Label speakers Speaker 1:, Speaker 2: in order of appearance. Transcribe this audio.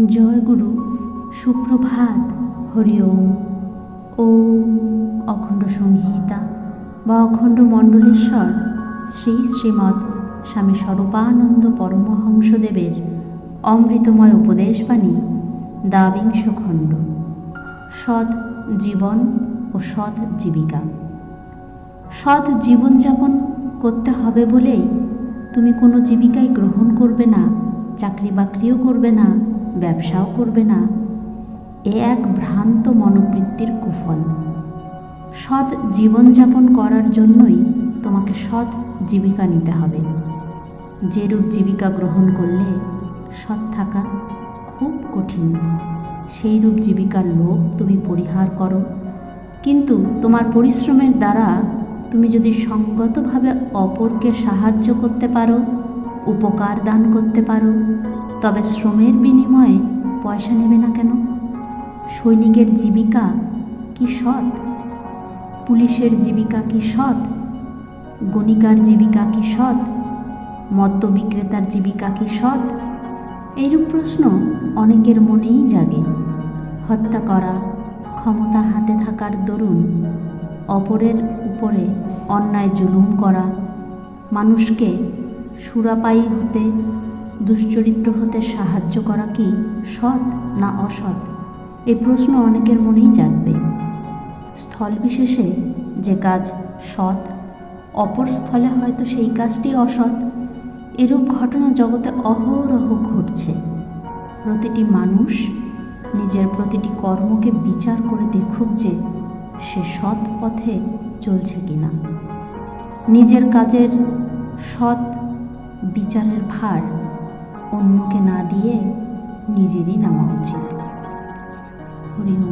Speaker 1: জয় গুরু সুপ্রভাত, হরি ওম। ওম অখণ্ড সংহিতা বা অখণ্ড মণ্ডলেশ্বর, শ্রী শ্রীমৎ স্বামী স্বরূপানন্দ পরমহংসদেবের অমৃতময় উপদেশবাণী, দ্বাবিংশ খণ্ড। সৎ জীবন ও সৎ জীবিকা। সৎ জীবনযাপন করতে হবে বলেই তুমি কোনো জীবিকাই গ্রহণ করবে না চাকরি বাকরিও করবে না ব্যবসাও করবে না। এ এক ভ্রান্ত মনোবৃত্তির কুফল। সৎ জীবনযাপন করার জন্যই তোমাকে সৎ জীবিকা নিতে হবে। যেরূপ জীবিকা গ্রহণ করলে সৎ থাকা খুব কঠিন সেই রূপ জীবিকার লোভ তুমি পরিহার করো। কিন্তু তোমার পরিশ্রমের দ্বারা তুমি যদি সঙ্গতভাবে অপরকে সাহায্য করতে পারো, উপকার দান করতে পারো তবে শ্রমের বিনিময়ে পয়সা নেবে না কেন? সৈনিকের জীবিকা কি সৎ? পুলিশের জীবিকা কি সৎ? গণিকার জীবিকা কি সৎ? মদ্য বিক্রেতার জীবিকা কি সৎ? এইরূপ প্রশ্ন অনেকের মনেই জাগে। হত্যা করা, ক্ষমতা হাতে থাকার দরুন, অপরের উপরে অন্যায় জুলুম করা, মানুষকে সুরাপায়ী হতে দুশ্চরিত্র হতে সাহায্য করা কি সৎ না অসৎ? এই প্রশ্ন অনেকের মনেই জাগবে। স্থল বিশেষে যে কাজ সৎ, অপর স্থলে হয়তো সেই কাজটি অসৎ। এরূপ ঘটনা জগতে অহরহ ঘটছে। প্রতিটি মানুষ নিজের প্রতিটি কর্মকে বিচার করে দেখুক যে সে সৎ পথে চলছে কিনা। নিজের কাজের সৎ বিচারের ভার অন্যকে না দিয়ে নিজেরই নেওয়া উচিত। হরি ওম।